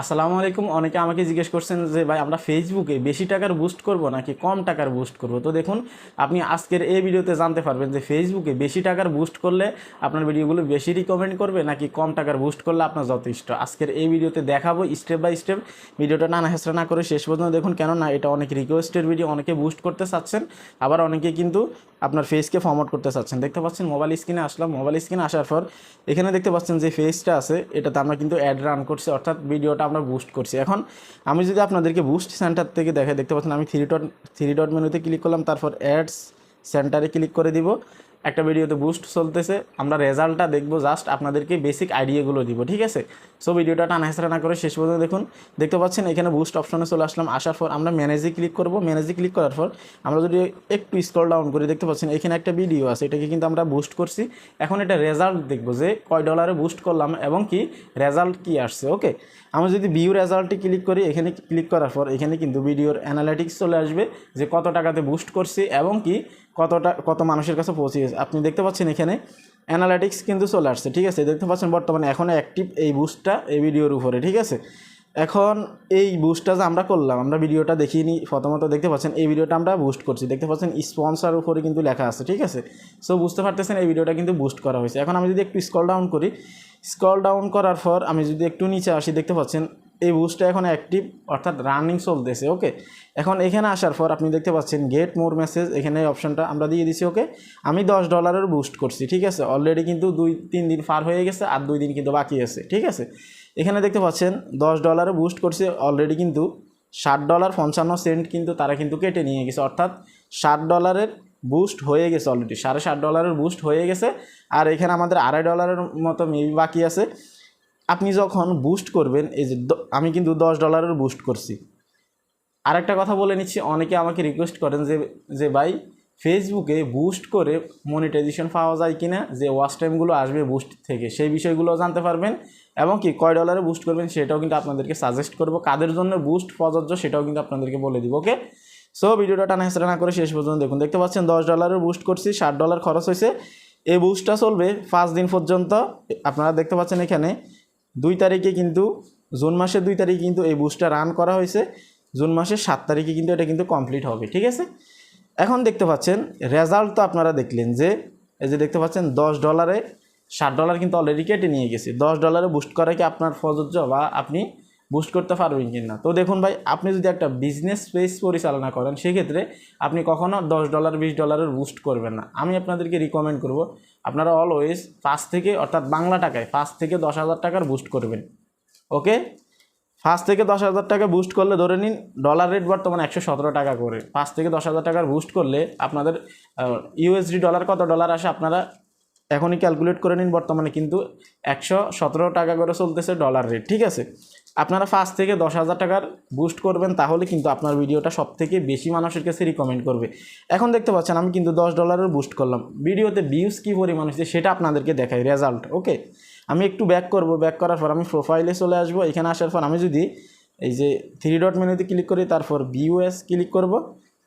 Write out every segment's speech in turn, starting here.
আসসালামু আলাইকুম। অনেকে আমাকে জিজ্ঞেস করছেন যে, ভাই, আমরা ফেসবুকে বেশি টাকার বুস্ট করব নাকি কম টাকার বুস্ট করব? তো দেখুন, আপনি আজকের এই ভিডিওতে জানতে পারবেন যে ফেসবুকে বেশি টাকার বুস্ট করলে আপনার ভিডিওগুলো বেশি রিকমেন্ড করবে নাকি কম টাকার বুস্ট করলে আপনার যথেষ্ট? আজকের এই ভিডিওতে দেখাবো স্টেপ বাই স্টেপ ভিডিওটা নানা হেসরা না করে শেষ পর্যন্ত দেখুন, কেননা এটা অনেক রিকোয়েস্টের ভিডিও অনেকে বুস্ট করতে চাচ্ছেন, আবার অনেকে কিন্তু আপনার ফেসকে ফরম্যাট করতে চাচ্ছেন। দেখতে পাচ্ছেন মোবাইল স্ক্রিনে আসলাম। মোবাইল স্ক্রিনে আসার পর এখানে দেখতে পাচ্ছেন যে ফেসটা আছে, এটাতে আমরা কিন্তু অ্যাড রান করছি। অর্থাৎ ভিডিওটা আমরা বুস্ট করছি। এখন আমি যদি আপনাদেরকে বুস্ট সেন্টার থেকে দেখে দেখতে পাচ্ছেন আমি থ্রি ডট থ্রি ডট মেনুতে ক্লিক করলাম, তারপর অ্যাডস সেন্টারে ক্লিক করে দিব। একটা ভিডিওতে বুস্ট চলতেছে। আমরা রেজাল্টটা দেখব জাস্ট আপনাদেরকে বেসিক আইডিয়াগুলো দিব, ঠিক আছে? সো ভিডিওটা টানা হেসরা না করে শেষ পর্যন্ত দেখুন। দেখতে পাচ্ছেন, এখানে বুস্ট অপশনে চলে আসলাম, আসার পর আমরা ম্যানেজে ক্লিক করব। ম্যানেজে ক্লিক করার পর আমরা যদি একটু স্ক্রল ডাউন করি, দেখতে পাচ্ছেন, এখানে একটা ভিডিও আছে, এটাকে কিন্তু আমরা বুস্ট করছি। এখন এটা রেজাল্ট দেখব যে কয় ডলারে বুস্ট করলাম এবং কি রেজাল্ট কি আসছে ওকে আমরা যদি ভিউ রেজাল্টে ক্লিক করি, এখানে ক্লিক করার পর এখানে কিন্তু ভিডিওর অ্যানালিটিক্স চলে আসবে যে কত টাকাতে বুস্ট করছি এবং কি কতটা, কত মানুষের কাছে পৌঁছে গেছে। আপনি দেখতে পাচ্ছেন এখানে অ্যানালিটিক্স কিন্তু চলে আসছে, ঠিক আছে? দেখতে পাচ্ছেন বর্তমানে এখন অ্যাক্টিভ এই বুস্টটা এই ভিডিওর উপরে, ঠিক আছে? এখন এই বুস্টটা যে আমরা করলাম, আমরা ভিডিওটা দেখিয়ে নিই প্রথমত দেখতে পাচ্ছেন এই ভিডিওটা আমরা বুস্ট করছি। দেখতে পাচ্ছেন স্পন্সার উপরে কিন্তু লেখা আছে, ঠিক আছে? সো বুঝতে পারতেছেন এই ভিডিওটা কিন্তু বুস্ট করা হয়েছে। এখন আমি যদি একটু স্কল ডাউন করি স্কল ডাউন করার পর আমি যদি একটু নিচে আসি, দেখতে পাচ্ছেন এই বুস্টটা এখন অ্যাক্টিভ অর্থাৎ রানিং চলতেছে ওকে এখন এখানে আসার পর আপনি দেখতে পাচ্ছেন গেট মোর মেসেজ এখানে অপশনটা আমরা দিয়ে দিছি ওকে আমি দশ ডলারের বুস্ট করছি, ঠিক আছে? অলরেডি কিন্তু দুই, তিন দিন পার হয়ে গেছে, আর দুই দিন কিন্তু বাকি আছে, ঠিক আছে? এখানে দেখতে পাচ্ছেন, দশ ডলারে বুস্ট করছে অলরেডি কিন্তু ষাট ডলার পঞ্চান্ন সেন্ট কিন্তু তারা কিন্তু কেটে নিয়ে গেছে, অর্থাৎ ষাট ডলারের বুস্ট হয়ে গেছে অলরেডি সাড়ে ষাট ডলারের বুস্ট হয়ে গেছে, আর এখানে আমাদের আড়াই ডলারের মতো মেবি বাকি আছে। আপনি যখন বুস্ট করবেন, এই যে আমি কিন্তু দশ ডলারের বুস্ট করছি। আর একটা কথা বলে নিচ্ছি, অনেকে আমাকে রিকোয়েস্ট করেন যে যে ভাই ফেসবুকে বুস্ট করে মনিটাইজেশন পাওয়া যায় কিনা, যে ওয়াচ টাইমগুলো আসবে বুস্ট থেকে, সেই বিষয়গুলো জানতে পারবেন। এবং কি, কয় ডলারে বুস্ট করবেন সেটাও কিন্তু আপনাদেরকে সাজেস্ট করব। কাদের জন্য বুস্ট প্রযোজ্য সেটাও কিন্তু আপনাদেরকে বলে দিব ওকে সো ভিডিওটা টানা হেসরা না করে শেষ পর্যন্ত দেখুন। দেখতে পাচ্ছেন, দশ ডলারের বুস্ট করছি, ষাট ডলার খরচ হয়েছে। এই বুস্টটা চলবে পাঁচ দিন পর্যন্ত। আপনারা দেখতে পাচ্ছেন এখানে দুই তারিখে কিন্তু, জুন মাসের দুই তারিখে কিন্তু এই বুস্টটা রান করা হয়েছে। জুন মাসের সাত তারিখে কিন্তু এটা কিন্তু কমপ্লিট হবে, ঠিক আছে? এখন দেখতে পাচ্ছেন রেজাল্ট তো আপনারা দেখলেন যে, এই যে দেখতে পাচ্ছেন, দশ ডলারে ষাট ডলার কিন্তু অলরেডি কেটে নিয়ে গেছে। দশ ডলারে বুস্ট করা কি আপনার প্রযোজ্য বা আপনি বুস্ট করতে পারবেন কি না? তো দেখুন ভাই, আপনি যদি একটা বিজনেস পেজ পরিচালনা করেন, সেক্ষেত্রে আপনি কখনো দশ ডলার বিশ ডলারের বুস্ট করবেন না। আমি আপনাদেরকে রিকমেন্ড করব, আপনারা অলওয়েজ পাঁচ থেকে, অর্থাৎ বাংলা টাকায় পাঁচ থেকে দশ হাজার টাকার বুস্ট করবেন। ওকে? পাঁচ থেকে দশ হাজার টাকা বুস্ট করলে ধরে নিন ডলার রেট বর্তমানে একশো সতেরো টাকা করে। পাঁচ থেকে দশ হাজার টাকার বুস্ট করলে আপনাদের ইউএসডি ডলার কত ডলার আসে আপনারা এখনই ক্যালকুলেট করে নিন, বর্তমানে কিন্তু একশো সতেরো টাকা করে চলতেছে ডলার রেট ঠিক আছে? আপনারা ফার্স্ট থেকে দশ হাজার টাকার বুস্ট করবেন, তাহলে কিন্তু আপনার ভিডিওটা সব থেকে বেশি মানুষের কাছে রিকমেন্ড করবে। এখন দেখতে পাচ্ছেন, আমি কিন্তু দশ ডলারের বুস্ট করলাম। ভিডিওতে ভিউজ কী পরিমাণ হচ্ছে সেটা আপনাদেরকে দেখাই রেজাল্ট ওকে আমি একটু ব্যাক করব ব্যাক করার পর আমি প্রোফাইলে চলে আসব। এখানে আসার পর আমি যদি এই যে থ্রি ডট মেনুতে ক্লিক করি, তারপর বিউএস ক্লিক করব,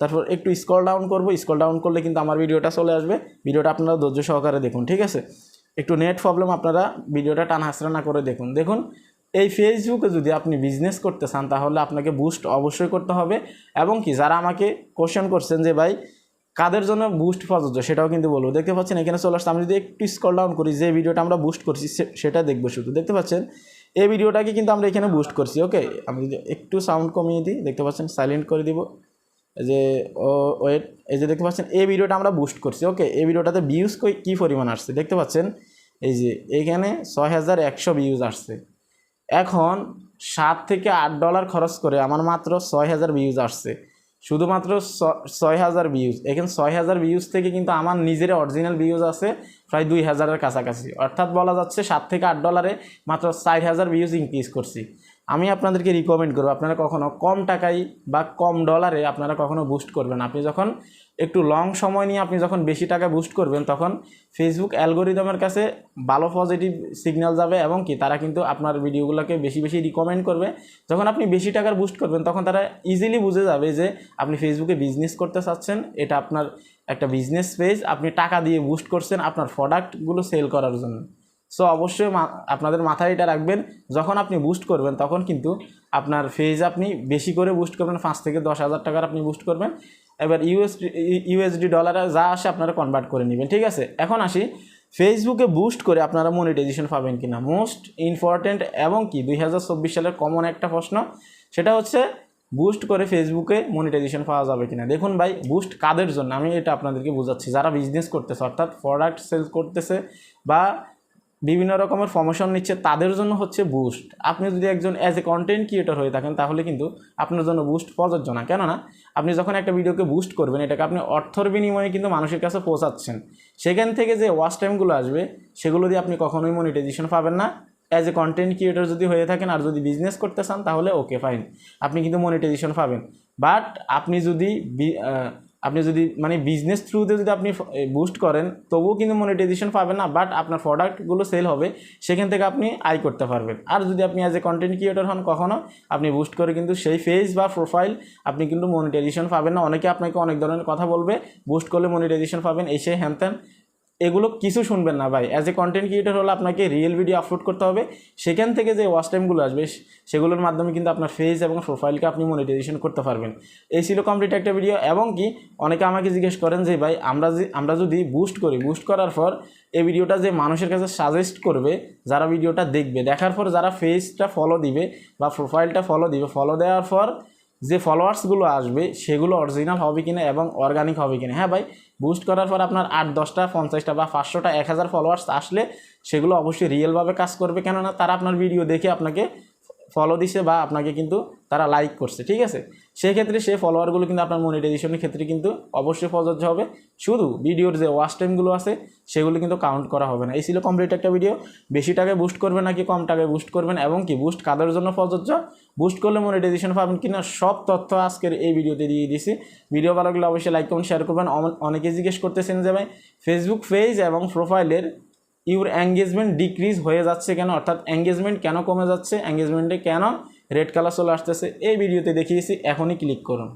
তারপর একটু স্ক্রল ডাউন করব। স্ক্রল ডাউন করলে কিন্তু আমার ভিডিওটা চলে আসবে। ভিডিওটা আপনারা ধৈর্য সহকারে দেখুন, ঠিক আছে? একটু নেট প্রবলেম আপনারা ভিডিওটা টান হাসরা না করে দেখুন। দেখুন এই ফেসবুকে যদি আপনি বিজনেস করতে চান, তাহলে আপনাকে বুস্ট অবশ্যই করতে হবে। এবং কি, যারা আমাকে কোশ্চেন করছেন যে, ভাই, কাদের জন্য বুস্ট প্রযোজ্য? সেটাও কিন্তু বলব। দেখতে পাচ্ছেন, এখানে চলে আসছে আমি যদি একটু স্কল ডাউন করি, যে ভিডিওটা আমরা বুস্ট করছি সেটা দেখব শুধু। দেখতে পাচ্ছেন, এই ভিডিওটাকে কিন্তু আমরা এখানে বুস্ট করছি ওকে আমি যদি একটু সাউন্ড কমিয়ে দিই, দেখতে পাচ্ছেন সাইলেন্ট করে দিব। যে ওয়েট এই যে দেখতে পাচ্ছেন, এই ভিডিওটা আমরা বুস্ট করছি ওকে এই ভিডিওটাতে ভিউজ কী পরিমাণ আসছে? দেখতে পাচ্ছেন, এই যে এইখানে ছয় হাজার একশো ভিউজ আসছে। এখন সাত থেকে আট ডলার খরচ করে আমার মাত্র ছয় হাজার ভিউজ আসছে। শুধুমাত্র ছয় হাজার ভিউজ এখানে ছয় হাজার ভিউজ থেকে কিন্তু আমার নিজের অরিজিনাল ভিউজ আছে, প্রায় দুই হাজারের কাছাকাছি। অর্থাৎ বলা যাচ্ছে সাত থেকে আট ডলারে মাত্র চার হাজার ভিউজ ইনক্রিজ করছি। আমি আপনাদেরকে রিকমেন্ড করব, আপনারা কখনো কম টাকায় বা কম ডলারে আপনারা কখনো বুস্ট করবেন আপনি যখন একটু লং সময় নিয়ে আপনি যখন বেশি টাকা বুস্ট করবেন, তখন ফেসবুক অ্যালগোরিদমের কাছে ভালো পজিটিভ সিগন্যাল যাবে এবং কি তারা কিন্তু আপনার ভিডিওগুলোকে বেশি বেশি রিকমেন্ড করবে। যখন আপনি বেশি টাকার বুস্ট করবেন, তখন তারা ইজিলি বুঝে যাবে যে আপনি ফেসবুকে বিজনেস করতে চাচ্ছেন, এটা আপনার একটা বিজনেস পেজ আপনি টাকা দিয়ে বুস্ট করছেন আপনার প্রোডাক্টগুলো সেল করার জন্য। সো অবশ্যই আপনাদের মাথায় এটা রাখবেন। যখন আপনি বুস্ট করবেন, তখন কিন্তু আপনার ফেজ আপনি বেশি করে বুস্ট করবেন। পাঁচ থেকে দশ হাজার টাকার আপনি বুস্ট করবেন। এবার ইউএসডি ইউএসডি ডলারে যা আসে আপনারা কনভার্ট করে নেবেন, ঠিক আছে? এখন আসি ফেসবুকে বুস্ট করে আপনারা মনিটাইজেশন পাবেন কি না মোস্ট ইম্পর্ট্যান্ট এবং কি? দুই হাজার চব্বিশ সালের কমন একটা প্রশ্ন, সেটা হচ্ছে বুস্ট করে ফেসবুকে মনিটাইজেশন পাওয়া যাবে কিনা? দেখুন ভাই বুস্ট কাদের জন্য? আমি এটা আপনাদেরকে বোঝাচ্ছি। যারা বিজনেস করতেছে, অর্থাৎ প্রোডাক্ট সেল করতেছে বা বিভিন্ন রকমের প্রমোশন নিচ্ছে, তাদের জন্য হচ্ছে বুস্ট আপনি যদি একজন অ্যাজ এ কন্টেন্ট ক্রিয়েটর হয়ে থাকেন, তাহলে কিন্তু আপনার জন্য বুস্ট প্রযোজ্য না। কেননা, আপনি যখন একটা ভিডিওকে বুস্ট করবেন, এটাকে আপনি অর্থর বিনিময়ে কিন্তু মানুষের কাছে পৌঁছাচ্ছেন। সেখান থেকে যে ওয়াচ টাইমগুলো আসবে, সেগুলো দিয়ে আপনি কখনোই মনিটাইজেশন পাবেন না। অ্যাজ এ কন্টেন্ট ক্রিয়েটর যদি হয়ে থাকেন আর যদি বিজনেস করতে চান, তাহলে ওকে ফাইন আপনি কিন্তু মনিটাইজেশন পাবেন। বাট আপনি যদি আপনি যদি মানে বিজনেস থ্রুতে যদি আপনি বুস্ট করেন, তবুও কিন্তু মনিটাইজেশন পাবেন না বাট আপনার প্রোডাক্টগুলো সেল হবে, সেখান থেকে আপনি আয় করতে পারবেন। আর যদি আপনি অ্যাজ এ কন্টেন্ট ক্রিয়েটর হন কখনও আপনি বুস্ট করে কিন্তু সেই ফেজ বা প্রোফাইল আপনি কিন্তু মনিটাইজেশন পাবেন না। অনেকে আপনাকে অনেক ধরনের কথা বলবে বুস্ট করলে মনিটাইজেশন পাবেন, এসে হ্যান ত্যান এগুলো কিছু শুনবেন না ভাই। অ্যাজ এ কন্টেন্ট ক্রিয়েটর হলে আপনাকে রিয়েল ভিডিও আপলোড করতে হবে। সেখান থেকে যে ওয়াচ টাইমগুলো আসবে, সেগুলোর মাধ্যমে কিন্তু আপনার ফেজ এবং প্রোফাইলকে আপনি মনিটাইজেশন করতে পারবেন। এই ছিল কমপ্লিট একটা ভিডিও এবং কি অনেকে আমাকে জিজ্ঞেস করেন যে, ভাই, আমরা যে, আমরা যদি বুস্ট করি বুস্ট করার পর এই ভিডিওটা যে মানুষের কাছে সাজেস্ট করবে, যারা ভিডিওটা দেখবে, দেখার পর যারা ফেজটা ফলো দিবে বা প্রোফাইলটা ফলো দিবে ফলো দেওয়ার পর যে ফলোয়ার্সগুলো আসবে, সেগুলো অরিজিনাল হবে কিনা এবং অর্গানিক হবে কিনা। হ্যাঁ ভাই বুস্ট করার পর আপনার আট, দশটা, পঞ্চাশটা বা পাঁচশোটা, এক হাজার ফলোয়ার্স আসলে সেগুলো অবশ্যই রিয়েলভাবে কাজ করবে। কেননা তারা আপনার ভিডিও দেখে আপনাকে ফলো দিছে বা আপনাকে কিন্তু তারা লাইক করছে, ঠিক আছে? সেই ক্ষেত্রে সেই ফলোয়ারগুলো কিন্তু আপনার মনিটাইজেশনের ক্ষেত্রে কিন্তু অবশ্যই প্রযোজ্য হবে। শুধু ভিডিওর যে ওয়াচ টাইমগুলো আছে, সেগুলো কিন্তু কাউন্ট করা হবে না। এই ছিল কমপ্লিট একটা ভিডিও বেশি টাকায় বুস্ট করবেন নাকি কম টাকায় বুস্ট করবেন এবং কি বুস্ট কাদের জন্য প্রযোজ্য? বুস্ট করলে মনিটাইজেশন পাবেন কিনা সব তথ্য আজকের এই ভিডিওতে দিয়ে দিছি। ভিডিও ভালো লাগলে অবশ্যই লাইক কমেন্ট শেয়ার করবেন। অন- অনেকে জিজ্ঞেস করতেছেন যে ভাই ফেসবুক পেজ এবং প্রোফাইলের ইউর এঙ্গেজমেন্ট ডিক্রিজ হয়ে যাচ্ছে কেন? অর্থাৎ এঙ্গেজমেন্ট কেন কমে যাচ্ছে? এঙ্গেজমেন্টে কেন রেড কালার চলে আসতেছে। এই ভিডিওতে দেখিয়েছি এখনই ক্লিক করুন।